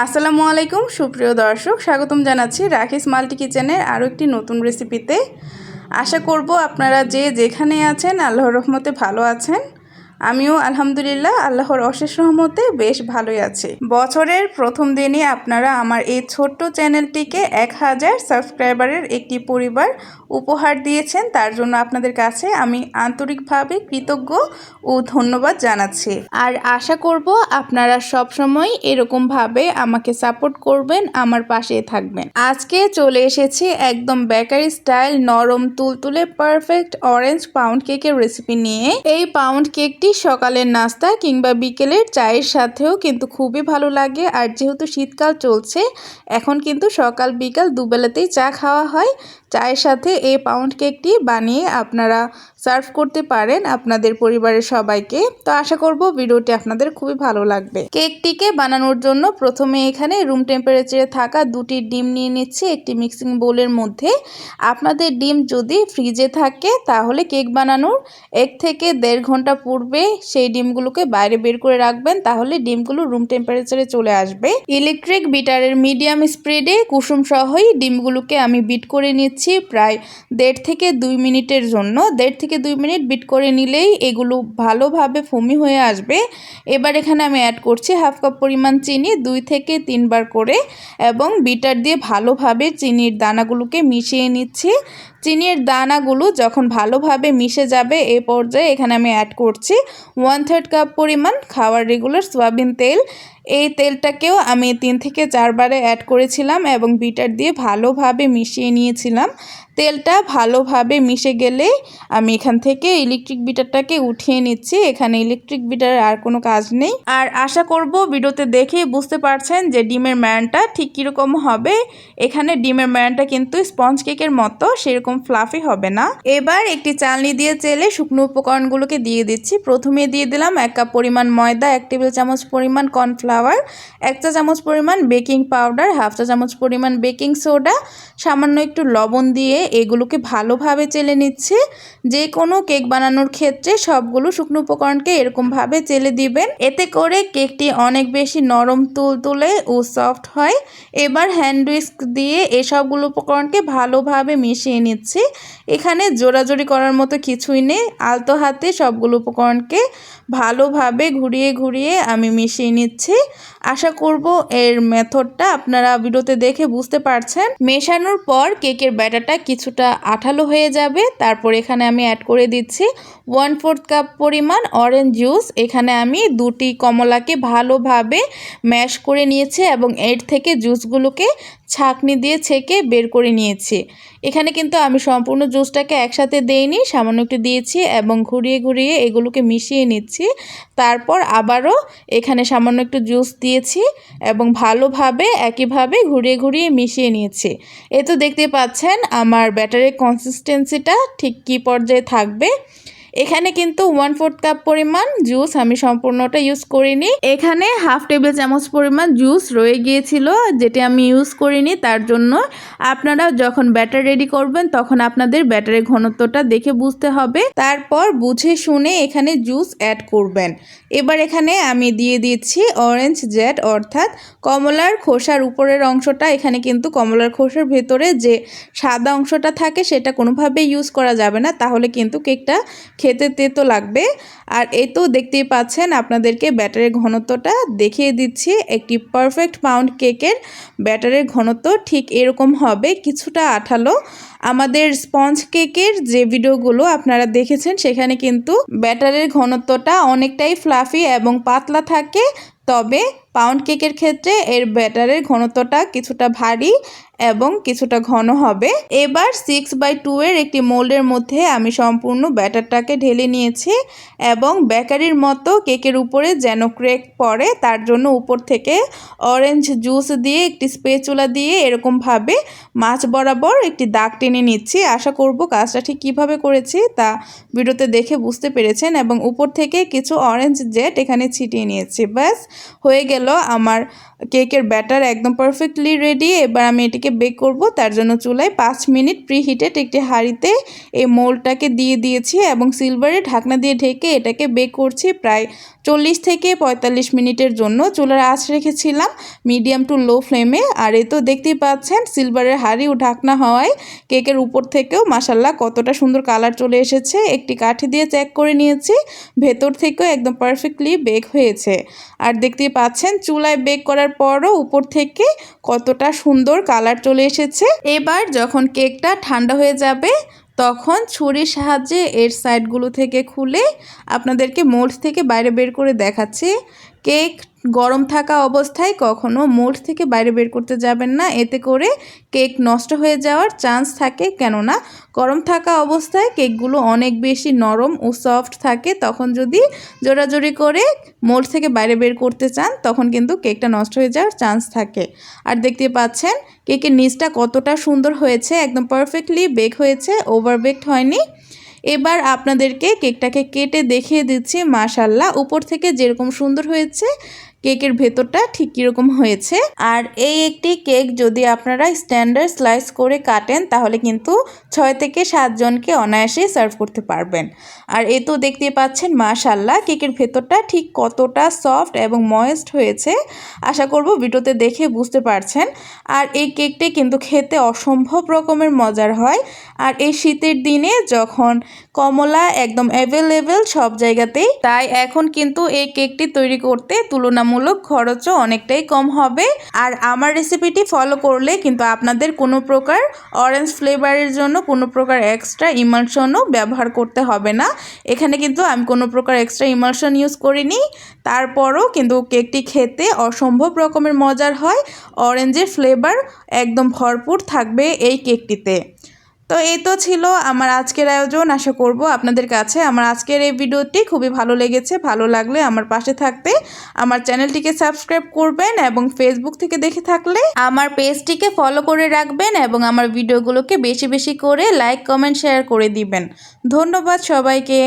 আসসালামু আলাইকুম, সুপ্রিয় দর্শক। স্বাগতম জানাচ্ছি রাখিস মাল্টি কিচেনের আরও একটি নতুন রেসিপিতে আশা করব আপনারা যে যেখানে আছেন, আল্লাহর রহমতে ভালো আছেন। আমিও আলহামদুলিল্লাহ আল্লাহর অশেষ রহমতে বেশ ভালোই আছি। বছরের প্রথম দিনে আপনারা আমার এই ছোট্ট চ্যানেলটিকে এক হাজার সাবস্ক্রাইবারের একটি পরিবার উপহার দিয়েছেন। তার জন্য আপনাদের কাছে আমি আন্তরিকভাবে কৃতজ্ঞ ও ধন্যবাদ জানাচ্ছি। আর আশা করব আপনারা সবসময় এরকমভাবে আমাকে সাপোর্ট করবেন, আমার পাশে থাকবেন। আজকে চলে এসেছি একদম বেকারি স্টাইল নরম তুলতুলে পারফেক্ট অরেঞ্জ পাউন্ড কেকের রেসিপি নিয়ে। এই পাউন্ড কেকটি সকালের নাস্তা কিংবা বিকেলের চায়ের সাথেও কিন্তু খুবই ভালো লাগে। আর যেহেতু শীতকাল চলছে, এখন কিন্তু সকাল বিকাল দুবেলাতেই চা খাওয়া হয়। চায়ের সাথে এই পাউন্ড কেকটি বানিয়ে আপনারা সার্ভ করতে পারেন আপনাদের পরিবারের সবাইকে। তো আশা করব ভিডিওটি আপনাদের খুবই ভালো লাগবে। কেকটিকে বানানোর জন্য প্রথমে এখানে রুম টেম্পারেচারে থাকা দুটি ডিম নিয়ে নিচ্ছি একটি মিক্সিং বোলের মধ্যে। আপনাদের ডিম যদি ফ্রিজে থাকে তাহলে কেক বানানোর এক থেকে দেড় ঘণ্টা পূর্বে সেই ডিমগুলোকে বাইরে বের করে রাখবেন, তাহলে ডিমগুলো রুম টেম্পারেচারে চলে আসবে। ইলেকট্রিক বিটারের মিডিয়াম স্প্রেডে কুসুম সহই ডিমগুলোকে আমি বিট করে নিচ্ছি প্রায় দেড় থেকে দুই মিনিটের জন্য। দেড় থেকে দুই মিনিট বিট করে নিলেই এগুলো ভালোভাবে ফমি হয়ে আসবে। এবার এখানে আমি অ্যাড করছি হাফ কাপ পরিমাণ চিনি, দুই থেকে তিনবার করে, এবং বিটার দিয়ে ভালোভাবে চিনির দানাগুলোকে মিশিয়ে নিচ্ছি। চিনির দানাগুলো যখন ভালোভাবে মিশে যাবে এ পর্যায়ে এখানে আমি অ্যাড করছি ওয়ান থার্ড কাপ পরিমাণ খাওয়ার রেগুলার সয়াবিন তেল। এই তেলটাকেও আমি তিন থেকে চারবারে অ্যাড করেছিলাম এবং বিটার দিয়ে ভালোভাবে মিশিয়ে নিয়েছিলাম। তেলটা ভালোভাবে মিশে গেলে আমি এখান থেকে ইলেকট্রিক বিটারটাকে উঠিয়ে নিচ্ছি। এখানে ইলেকট্রিক বিটারের আর কোনো কাজ নেই। আর আশা করব ভিডিওতে দেখে বুঝতে পারছেন যে ডিমের ম্যানটা ঠিক কীরকম হবে। এখানে ডিমের ম্যানটা কিন্তু স্পঞ্জ কেকের মতো, সেরকম ফ্লাফি হবে না। এবার একটি চালনি দিয়ে চেলে শুকনো উপকরণগুলোকে দিয়ে দিচ্ছি। প্রথমে দিয়ে দিলাম এক কাপ পরিমাণ ময়দা, এক টেবিল চামচ পরিমাণ কর্নফ্লাওয়ার এক চা চামচ পরিমাণ বেকিং পাউডার হাফ চা চামচ পরিমাণ বেকিং সোডা সামান্য একটু লবণ দিয়ে এগুলোকে ভালোভাবে চেলে নিচ্ছে। যে কোনো কেক বানানোর ক্ষেত্রে সবগুলো শুকনো উপকরণকে এরকমভাবে চেলে দিবেন। এতে করে কেকটি অনেক বেশি নরম তুল তুলে ও সফট হয়। এবার হ্যান্ড উইস্ক দিয়ে এসবগুলো উপকরণকে ভালোভাবে মিশিয়ে নিচ্ছি। এখানে জোড়াজোড়ি করার মতো কিছুই নেই। আলতো হাতে সবগুলো উপকরণকে ভালোভাবে ঘুরিয়ে ঘুরিয়ে আমি মিশিয়ে নিচ্ছি। আশা করব এর মেথডটা আপনারা ভিডিওতে দেখে বুঝতে পারছেন। মেশানোর পর কেকের ব্যাটারটা কিছুটা আঠালো হয়ে যাবে। তারপর এখানে আমি অ্যাড করে দিচ্ছি ওয়ান ফোর্থ কাপ পরিমাণ অরেঞ্জ জুস এখানে আমি দুটি কমলাকে ভালোভাবে ম্যাশ করে নিয়েছি এবং এর থেকে জুসগুলোকে ছাকনি দিয়ে ছেঁকে বের করে নিয়েছি। এখানে কিন্তু আমি সম্পূর্ণ জুসটাকে একসাথে দেইনি, সামান্য একটু দিয়েছি এবং ঘুরিয়ে ঘুরিয়ে এগুলোকে মিশিয়ে নিচ্ছি। তারপর আবারও এখানে সামান্য একটু জুস দিয়েছি এবং ভালোভাবে, একইভাবে ঘুরিয়ে ঘুরিয়ে মিশিয়ে নিয়েছি। এ তো দেখতে পাচ্ছেন আমার ব্যাটারের কনসিস্টেন্সিটা ঠিক কী পর্যায়ে থাকবে। এখানে কিন্তু ওয়ান ফোর্থ কাপ পরিমাণ জুস আমি সম্পূর্ণটা ইউজ করিনি। এখানে হাফ টেবিল চামচ পরিমাণ জুস রয়ে গিয়েছিল, যেটি আমি ইউজ করিনি, তার জন্য আপনারা যখন ব্যাটার রেডি করবেন, তখন আপনাদের ব্যাটারের ঘনত্বটা দেখে বুঝতে হবে। তারপর বুঝে শুনে এখানে জুস অ্যাড করবেন। এবার এখানে আমি দিয়ে দিচ্ছি অরেঞ্জ জেট অর্থাৎ কমলার খোসার উপরের অংশটা। এখানে কিন্তু কমলার খোসার ভেতরে যে সাদা অংশটা থাকে, সেটা কোনোভাবে ইউজ করা যাবে না। তাহলে কিন্তু কেকটা খেতে তেতো লাগবে। আর এই তো দেখতেই পাচ্ছেন আপনাদেরকে ব্যাটারের ঘনত্বটা দেখিয়ে দিচ্ছি। একটি পারফেক্ট পাউন্ড কেকের ব্যাটারের ঘনত্ব ঠিক এরকম হবে, কিছুটা আঠালো। আমাদের স্পঞ্জ কেকের যে ভিডিওগুলো আপনারা দেখেছেন, সেখানে কিন্তু ব্যাটারের ঘনত্বটা অনেকটাই ফ্লাফি এবং পাতলা থাকে। তবে পাউন্ড কেকের ক্ষেত্রে এর ব্যাটারের ঘনত্বটা কিছুটা ভারী এবং কিছুটা ঘন হবে। এবার সিক্স বাই টু এর একটি মোল্ডের মধ্যে আমি সম্পূর্ণ ব্যাটারটাকে ঢেলে নিয়েছি এবং বেকারির মতো কেকের উপরে যেন ক্রেক পড়ে, তার জন্য উপর থেকে অরেঞ্জ জুস দিয়ে একটি স্পেচুলা দিয়ে এরকমভাবে মাছ বরাবর একটি দাগ টেনে নিচ্ছি। আশা করব কাজটা ঠিক কীভাবে করেছি তা ভিডিওতে দেখে বুঝতে পেরেছেন এবং উপর থেকে কিছু অরেঞ্জ জেট এখানে ছিটিয়ে নিয়েছি। ব্যাস, হয়ে গেল গেল আমার কেকের ব্যাটার একদম পারফেক্টলি রেডি এবার আমি এটিকে বেক করব। তার জন্য চুলায় পাঁচ মিনিট প্রিহিটেড একটি হাঁড়িতে এই মোলটাকে দিয়ে দিয়েছি এবং সিলভারের ঢাকনা দিয়ে ঢেকে এটাকে বেক করছি প্রায় চল্লিশ থেকে পঁয়তাল্লিশ মিনিটের জন্য। চুলার আঁচ রেখেছিলাম মিডিয়াম টু লো ফ্লেমে আর এ তো দেখতেই পাচ্ছেন সিলভারের হাঁড়ি ও ঢাকনা হওয়ায় কেকের উপর থেকেও মাসাল্লাহ কতটা সুন্দর কালার চলে এসেছে। একটি কাঠি দিয়ে চেক করে নিয়েছি, ভেতর থেকেও একদম পারফেক্টলি বেক হয়েছে। আর দেখতেই পাচ্ছেন চুলায় বেক করার পরও উপর থেকে কতটা সুন্দর কালার চলে এসেছে। এবার যখন কেকটা ঠান্ডা হয়ে যাবে, তখন ছুরির সাহায্যে এর সাইডগুলো থেকে খুলে আপনাদেরকে মোল্ড থেকে বাইরে বের করে দেখাচ্ছি। কেক গরম থাকা অবস্থায় কখনো মোল্ড থেকে বাইরে বের করতে যাবেন না। এতে করে কেক নষ্ট হয়ে যাওয়ার চান্স থাকে। কেননা, গরম থাকা অবস্থায় কেকগুলো অনেক বেশি নরম ও সফট থাকে। তখন যদি জোরাজোরি করে মোল্ড থেকে বাইরে বের করতে চান, তখন কিন্তু কেকটা নষ্ট হয়ে যাওয়ার চান্স থাকে। আর দেখতে পাচ্ছেন, কেকের নিচটা কতটা সুন্দর হয়েছে। একদম পারফেক্টলি বেক হয়েছে ওভার বেকড হয়নি। এবার আপনাদেরকে কেকটাকে কেটে দেখিয়ে দিচ্ছি। মাশাল্লাহ উপর থেকে যেরকম সুন্দর হয়েছে কেকের ভেতরটা ঠিক কীরকম হয়েছে। আর এই একটি কেক যদি আপনারা স্ট্যান্ডার্ড স্লাইস করে কাটেন, তাহলে কিন্তু ছয় থেকে সাতজনকে অনায়াসে সার্ভ করতে পারবেন। আর এ তো দেখতে পাচ্ছেন মাশাল্লাহ কেকের ভেতরটা ঠিক কতটা সফট এবং ময়েস্ট হয়েছে। আশা করব ভিডিওতে দেখে বুঝতে পারছেন। আর এই কেকটি কিন্তু খেতে অসম্ভব রকমের মজার হয়। আর এই শীতের দিনে যখন কমলা একদম অ্যাভেলেবেল সব জায়গাতেই। তাই এখন কিন্তু এই কেকটি তৈরি করতে তুলনামূলক খরচও অনেকটাই কম হবে। আর আমার রেসিপিটি ফলো করলে কিন্তু আপনাদের কোনো প্রকার অরেঞ্জ ফ্লেভারের জন্য কোনো প্রকার এক্সট্রা ইমালশনও ব্যবহার করতে হবে না। এখানে কিন্তু আমি কোনো প্রকার এক্সট্রা ইমালশন ইউজ করিনি। তারপরও কিন্তু কেকটি খেতে অসম্ভব রকমের মজার হয়। অরেঞ্জের ফ্লেভার একদম ভরপুর থাকবে এই কেকটিতে। তো এই তো ছিল আমার আজকের আয়োজন। আশা করব আপনাদের কাছে আমার আজকের এই ভিডিওটি খুবই ভালো লেগেছে, ভালো লাগলে আমার পাশে থাকতে। আমার চ্যানেলটিকে সাবস্ক্রাইব করবেন এবং ফেসবুক থেকে দেখে থাকলে আমার পেজটিকে ফলো করে রাখবেন এবং আমার ভিডিওগুলোকে বেশি বেশি করে লাইক কমেন্ট শেয়ার করে দিবেন। ধন্যবাদ সবাইকে।